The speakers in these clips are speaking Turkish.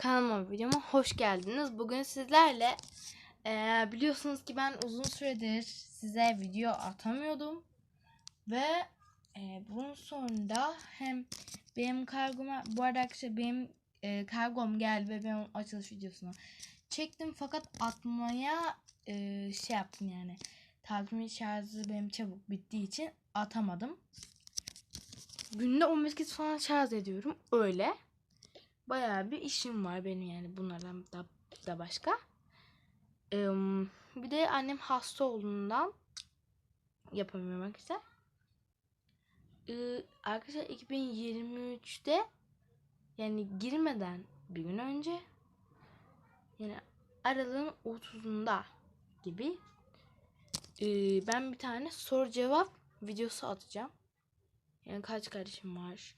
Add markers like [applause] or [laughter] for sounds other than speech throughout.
Kanalıma videoma hoş geldiniz. Bugün sizlerle eee, biliyorsunuz ki ben uzun süredir size video atamıyordum. Ve eee, bunun sonunda hem benim kargoma bu arada arkadaşlar benim eee, kargom geldi ve ben onun açılış videosunu çektim. Fakat atmaya eee, şey yaptım yani. Takvim şarjı benim çabuk bittiği için atamadım. Günde 15 kez falan şarj ediyorum. Öyle bayağı bir işim var benim yani bunlardan da, da başka. Ee, bir de annem hasta olduğundan yapamıyorum arkadaşlar. Ee, arkadaşlar 2023'te yani girmeden bir gün önce yani aralığın 30'unda gibi ee, ben bir tane soru cevap videosu atacağım. Yani kaç kardeşim var?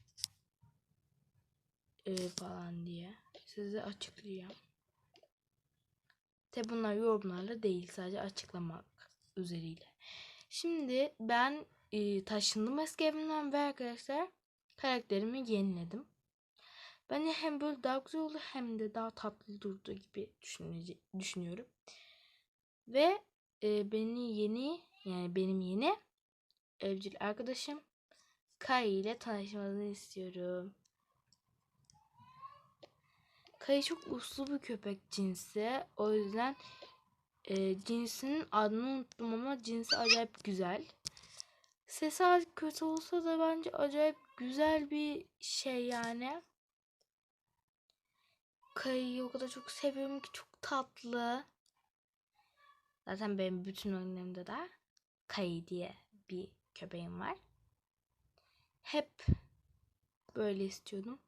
E, falan diye size açıklayacağım. Tabi bunlar yorumlarla değil sadece açıklamak üzeriyle. Şimdi ben e, taşındım eski evimden ve arkadaşlar karakterimi yeniledim. Bence hem böyle daha güzel oldu hem de daha tatlı durdu gibi düşünüyorum. Ve e, beni yeni yani benim yeni evcil arkadaşım Kai ile tanışmanızı istiyorum. Kayı çok uslu bir köpek cinsi. O yüzden e, cinsinin adını unuttum ama cinsi acayip güzel. Sesi az kötü olsa da bence acayip güzel bir şey yani. Kayıyı o kadar çok seviyorum ki çok tatlı. Zaten benim bütün oyunlarımda da Kayı diye bir köpeğim var. Hep böyle istiyordum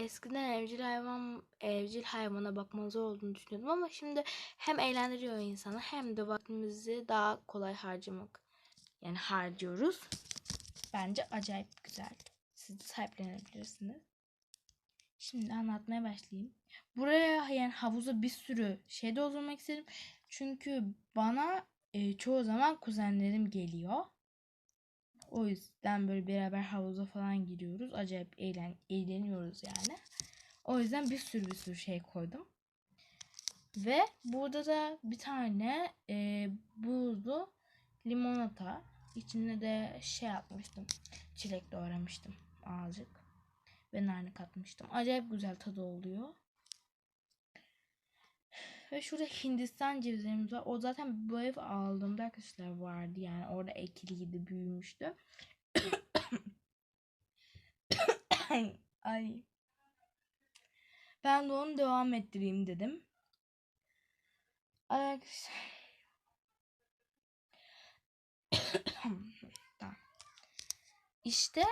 eskiden evcil hayvan evcil hayvana bakma zor olduğunu düşünüyordum ama şimdi hem eğlendiriyor insanı hem de vaktimizi daha kolay harcamak yani harcıyoruz. Bence acayip güzel. Siz de sahiplenebilirsiniz. Şimdi anlatmaya başlayayım. Buraya yani havuza bir sürü şey doldurmak istedim. Çünkü bana e, çoğu zaman kuzenlerim geliyor. O yüzden böyle beraber havuza falan giriyoruz. Acayip eğlen eğleniyoruz yani. O yüzden bir sürü bir sürü şey koydum. Ve burada da bir tane e, buzlu limonata. İçine de şey yapmıştım. Çilek doğramıştım azıcık. Ve nane katmıştım. Acayip güzel tadı oluyor. Ve şurada Hindistan cevizlerimiz var. O zaten bu ev aldığımda arkadaşlar vardı. Yani orada ekiliydi, büyümüştü. Ay. Ben de onu devam ettireyim dedim. Arkadaşlar. İşte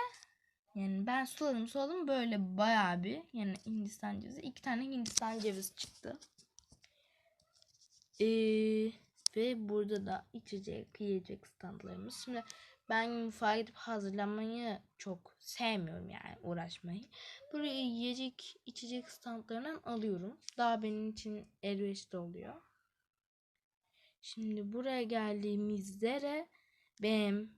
yani ben suladım suladım böyle bayağı bir yani Hindistan cevizi. iki tane Hindistan cevizi çıktı. Ee, ve burada da içecek, yiyecek standlarımız. Şimdi ben mutfağa gidip hazırlamayı çok sevmiyorum yani uğraşmayı. Buraya yiyecek, içecek standlarından alıyorum. Daha benim için elverişli oluyor. Şimdi buraya geldiğimizde de benim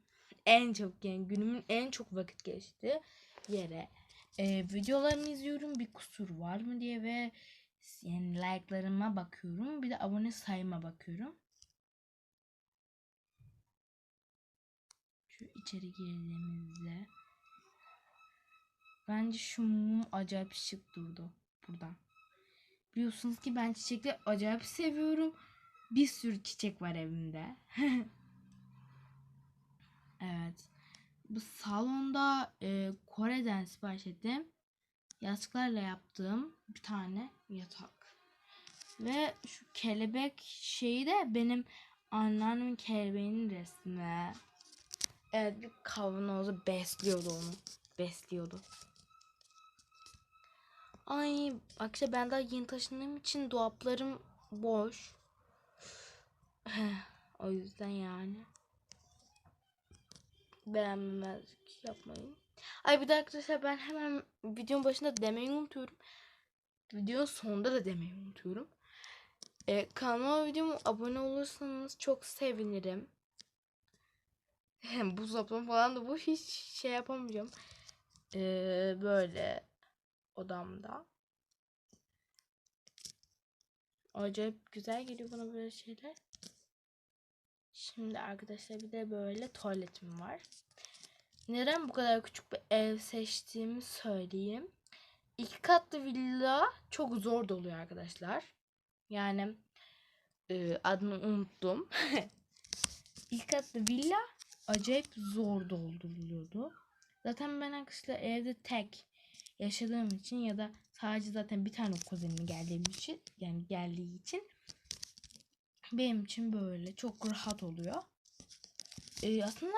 en çok yani günümün en çok vakit geçtiği yere e, videolarımı izliyorum bir kusur var mı diye ve yani like'larıma bakıyorum. Bir de abone sayıma bakıyorum. Şu içeri girdiğimizde bence şu mum acayip şık durdu buradan. Biliyorsunuz ki ben çiçekleri acayip seviyorum. Bir sürü çiçek var evimde. [laughs] evet. Bu salonda e, Kore'den sipariş ettim yastıklarla yaptığım bir tane yatak. Ve şu kelebek şeyi de benim anneannemin kelebeğinin resmi. Evet bir kavanozu besliyordu onu. Besliyordu. Ay bak işte ben daha yeni taşındığım için dolaplarım boş. [sighs] o yüzden yani. Beğenmemezlik yapmayın. Ay bir de arkadaşlar ben hemen videonun başında demeyi unutuyorum. Videonun sonunda da demeyi unutuyorum. Ee, kanalıma videoma abone olursanız çok sevinirim. Buzdolabım falan da bu hiç şey yapamayacağım. Ee, böyle odamda. Acayip güzel geliyor bana böyle şeyler. Şimdi arkadaşlar bir de böyle tuvaletim var. Neden bu kadar küçük bir ev seçtiğimi söyleyeyim. İki katlı villa çok zor doluyor arkadaşlar. Yani e, adını unuttum. [laughs] İlk katlı villa acayip zor dolduruluyordu. Zaten ben arkadaşlar evde tek yaşadığım için ya da sadece zaten bir tane kuzenim geldiğim için yani geldiği için benim için böyle çok rahat oluyor. Ee, aslında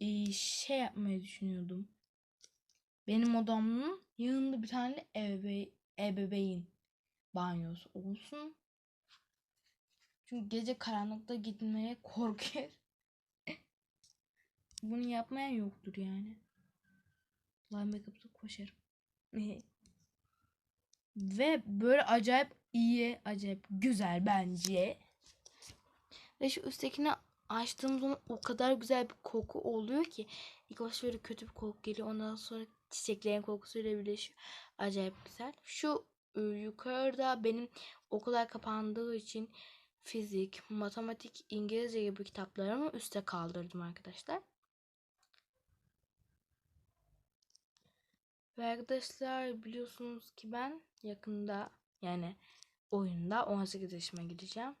e, şey yapmayı düşünüyordum. Benim odamın yanında bir tane ebe ebeveyn banyosu olsun. Çünkü gece karanlıkta gitmeye korkuyorum. [laughs] Bunu yapmayan yoktur yani. Live makeup'ta koşarım. [laughs] Ve böyle acayip iyi, acayip güzel bence. Ve şu üsttekini açtığım zaman o kadar güzel bir koku oluyor ki. İlk başta böyle kötü bir koku geliyor. Ondan sonra çiçeklerin kokusuyla birleşiyor. Acayip güzel. Şu yukarıda benim okullar kapandığı için fizik, matematik, İngilizce gibi kitaplarımı üste kaldırdım arkadaşlar. Ve arkadaşlar biliyorsunuz ki ben yakında yani oyunda 18 yaşıma gideceğim.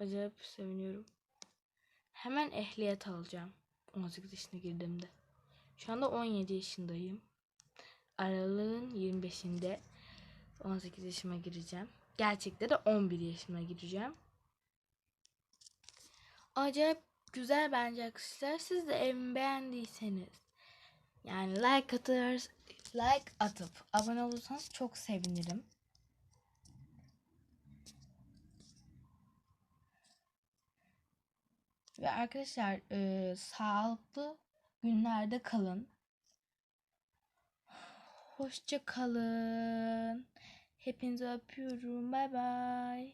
Acayip seviniyorum. Hemen ehliyet alacağım. 18 yaşına girdiğimde. Şu anda 17 yaşındayım. Aralığın 25'inde 18 yaşıma gireceğim. Gerçekte de 11 yaşıma gireceğim. Acayip güzel bence arkadaşlar. Siz de evimi beğendiyseniz yani like atır, like atıp abone olursanız çok sevinirim. Ve arkadaşlar e, sağlıklı günlerde kalın. Hoşça kalın. Hepinizi öpüyorum. Bay bay.